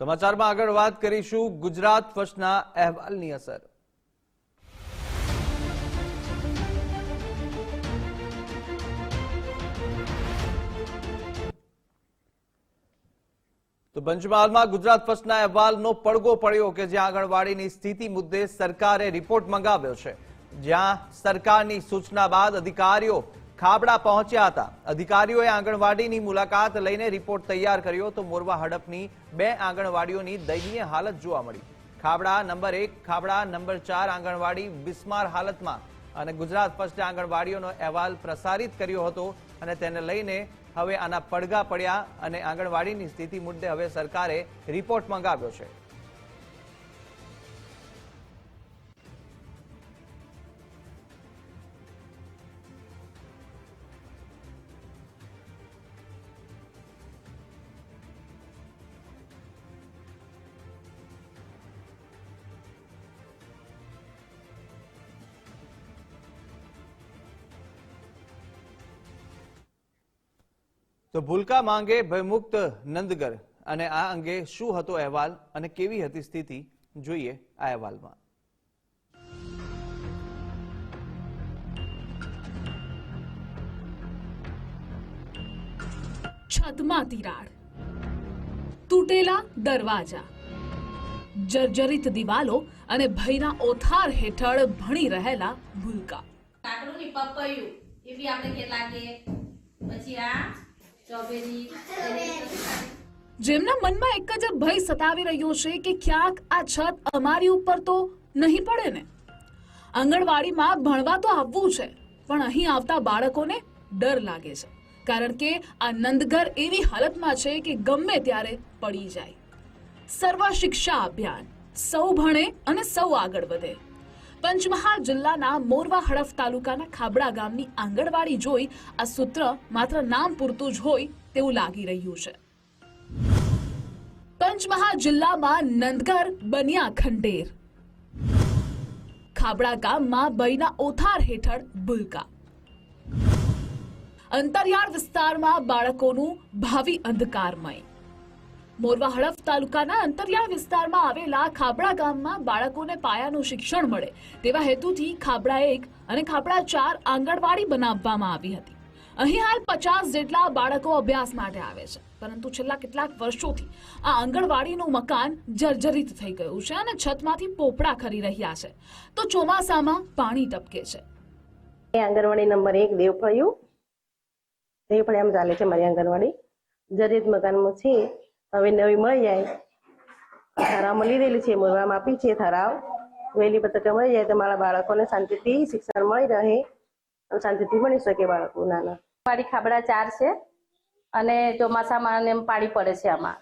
સમાચારમાં આગળ વાત કરીશું ગુજરાત ફર્સ્ટના અહેવાલની અસર. તો પંચમહાલમાં ગુજરાત ફર્સ્ટના અહેવાલનો પડઘો પડ્યો કે જ્યાં આંગણવાડીની સ્થિતિ મુદ્દે સરકારે રિપોર્ટ મંગાવ્યો છે. જ્યાં સરકારની સૂચના બાદ અધિકારીઓ ખાબડા પહોંચ્યા હતા. અધિકારીઓએ આંગણવાડીની મુલાકાત લઈને રિપોર્ટ તૈયાર કર્યો તો મોરવા હડપની બે આંગણવાડીઓની દયનીય હાલત જોવા મળી. ખાબડા નંબર એક, ખાબડા નંબર ચાર આંગણવાડી બિસ્માર હાલતમાં અને ગુજરાત ફર્સ્ટ આંગણવાડીઓનો અહેવાલ પ્રસારિત કર્યો હતો અને તેને લઈને હવે આના પડઘા પડ્યા અને આંગણવાડીની સ્થિતિ મુદ્દે હવે સરકારે રિપોર્ટ મંગાવ્યો છે. તો ભૂલકા માંગે ભયમુક્ત નંદગર. અને આ અંગે શું હતો અહેવાલ અને કેવી હતી સ્થિતિ જોઈએ આ અહેવાલમાં. છતમાં તિરાડ. તૂટેલા દરવાજા. જર્જરિત દિવાલો અને ભયના ઓથાર હેઠળ ભણી રહેલા ભૂલકા. કાકડું ની પપૈયું એ બી આપણે કેટલા કે પછી આ જેમના મનમાં એક જ ભય સતાવી રહ્યો છે કે ક્યાંક આ છત અમારી ઉપર તો નહીં પડે ને. આંગણવાડીમાં ભણવા તો આવવું છે, પણ અહીં આવતા બાળકોને ડર લાગે છે, કારણ કે આ નંદઘર એવી હાલતમાં છે કે ગમે ત્યારે પડી જાય. સર્વ શિક્ષા અભિયાન, સૌ ભણે અને સૌ આગળ વધે. પંચમહાલ જિલ્લાના મોરવા હડફ તાલુકાના ખાબડા ગામની આંગણવાડી જોઈ આ સૂત્ર માત્ર નામ પૂરતું જ હોય તેવું લાગી રહ્યું છે. પંચમહાલ જિલ્લામાં નંદગર, બન્યા ખંડેર. ખાબડા ગામમાં બયના ઓથાર હેઠળ ભૂલકા. અંતરિયાળ વિસ્તારમાં બાળકોનું ભાવિ અંધકારમય. મોરવા હડફ તાલુકાના અંતરિયાળ વિસ્તારમાં આવેલા ખાબડા ગામમાં બાળકોને પાયાનું શિક્ષણ મળે તેવા હેતુથી ખાબડા એક અને ખાબડા ચાર આંગણવાડી બનાવવામાં આવી હતી. અહીં હાલ પચાસ જેટલા બાળકો અભ્યાસ માટે આવે છે, પરંતુ છેલ્લા કેટલાક વર્ષોથી આ આંગણવાડીનું મકાન જર્જરિત થઈ ગયું છે અને છતમાંથી પોપડા ખરી રહ્યા છે. તો ચોમાસામાં પાણી ટપકે છે. આંગણવાડી નંબર એક દેવફળિયું દેવફળિયામાં ચાલે છે મારી આંગણવાડી. જર્જરિત મકાનમાં છે. હવે નવી મળી જાય. ઠરાવમાં લીધેલી છે મોરવામાં આપી છે ઠરાવ વહેલી પત્રકા મળી જાય તો મારા બાળકોને શાંતિથી શિક્ષણ મળી રહે અને શાંતિથી ભણી શકે બાળકો નાના. મારી ખાબડા ચાર છે અને ચોમાસામાં એમ પાણી પડે છે આમાં.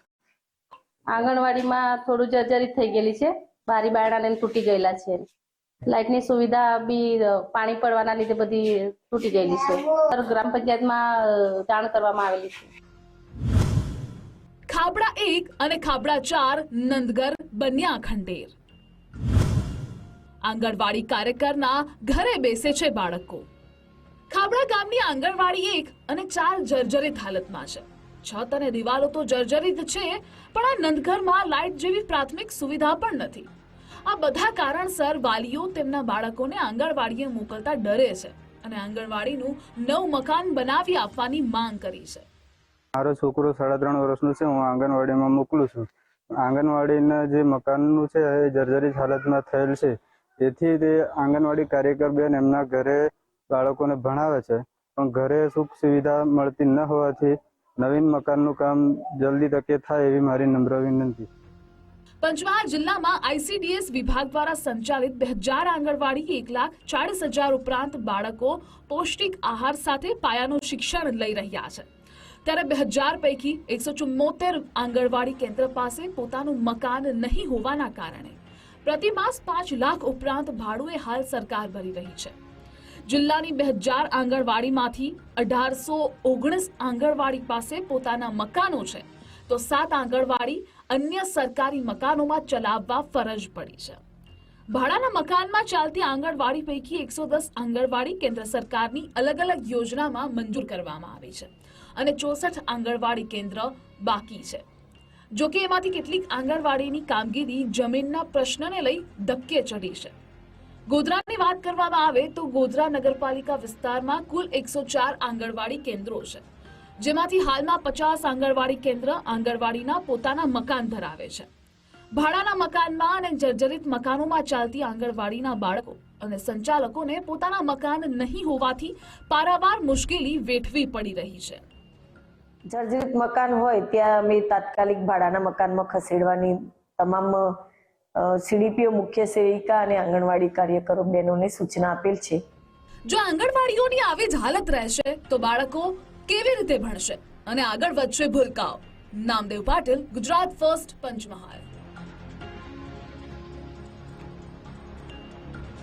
આંગણવાડીમાં થોડું જર્જરિત થઈ ગયેલી છે, બારી બારણા ને એમ તૂટી ગયેલા છે. લાઇટની સુવિધા બી પાણી પડવાના લીધે બધી તૂટી ગયેલી છે. ગ્રામ પંચાયતમાં જાણ કરવામાં આવેલી છે. ખાબડા એક અને ખાબડા ચાર નંદગર બન્યા ખંડેર. આંગણવાડી કાર્યકરના ઘરે બેસે છે બાળકો. ખાબડા ગામની આંગણવાડી એક અને ચાર જર્જરિત હાલતમાં છે. છત અને દિવાલો તો જર્જરિત છે, પણ આ નંદઘરમાં લાઇટ જેવી પ્રાથમિક સુવિધા પણ નથી. આ બધા કારણસર વાલીઓ તેમના બાળકોને આંગણવાડીએ મોકલતા ડરે છે અને આંગણવાડીનું નવું મકાન બનાવી આપવાની માંગ કરી છે. મારો છોકરો સાડા ત્રણ વર્ષનો છે, હું આંગણવાડીમાં મોકલું છું. આંગણવાડીના જે મકાનનું છે, એ જર્જરિત હાલતમાં થયેલ છે. તેથી તે આંગણવાડી કાર્યકર બેન એમના ઘરે બાળકોને ભણાવે છે. પણ ઘરે સુખ સુવિધા મળતી ન હોવાથી નવીન મકાનનું કામ જલ્દી તકે થાય એવી મારી નમ્ર વિનંતી. પંચમહાલ જિલ્લામાં આઈસીડીએસ વિભાગ દ્વારા સંચાલિત બે હજાર આંગણવાડી એક લાખ ચાળીસ હજાર ઉપરાંત બાળકો પૌષ્ટિક આહાર સાથે પાયાનું શિક્ષણ લઈ રહ્યા છે. ત્યારે બે હજાર પૈકી એકસો ચુમ્મોતેર આંગણવાડી કેન્દ્ર પાસે પોતાનું મકાન નહીં હોવાના કારણે પ્રતિમાસ પાંચ લાખ ઉપરાંત ભાડું એ હાલ સરકાર ભરી રહી છે. જિલ્લાની બે હજાર આંગણવાડીમાંથી અઢારસો ઓગણીસ આંગણવાડી પાસે પોતાના મકાનો છે, તો સાત આંગણવાડી અન્ય સરકારી મકાનોમાં ચલાવવા ફરજ પડી છે. ભાડાના મકાનમાં ચાલતી આંગણવાડી પૈકી એકસો દસ આંગણવાડી કેન્દ્ર સરકારની અલગ અલગ યોજનામાં મંજૂર કરવામાં આવી છે અને ચોસઠ આંગણવાડી કેન્દ્ર બાકી છે. જો કે એમાંથી કેટલીક આંગણવાડીની કામગીરી જમીનના પ્રશ્નને લઈ ધક્કે ચડી છે. ગોધરાની વાત કરવામાં આવે તો ગોધરા નગરપાલિકા વિસ્તારમાં કુલ એકસો ચાર આંગણવાડી કેન્દ્રો છે, જેમાંથી હાલમાં પચાસ આંગણવાડી કેન્દ્ર આંગણવાડીના પોતાના મકાન ધરાવે છે. ભાડાના મકાનમાં અને જર્જરિત મકાનોમાં ચાલતી આંગણવાડીના બાળકો અને સંચાલકોને પોતાના મકાન નહીં હોવાથી પારાવાર મુશ્કેલી વેઠવી પડી રહી છે. જર્જરિત મકાન હોય ત્યાં અમે તાત્કાલિક ભાડાના મકાનમાં ખસેડવાની તમામ સીડીપીઓ મુખ્ય સેવિકા અને આંગણવાડી કાર્યકરો બહેનોને સૂચના આપેલ છે. જો આંગણવાડીઓની આવી જ હાલત રહેશે તો બાળકો કેવી રીતે ભણશે? અને આગળ વધશે ભૂલકાઓ. નામદેવ પાટીલ ગુજરાત ફર્સ્ટ પંચમહાલ.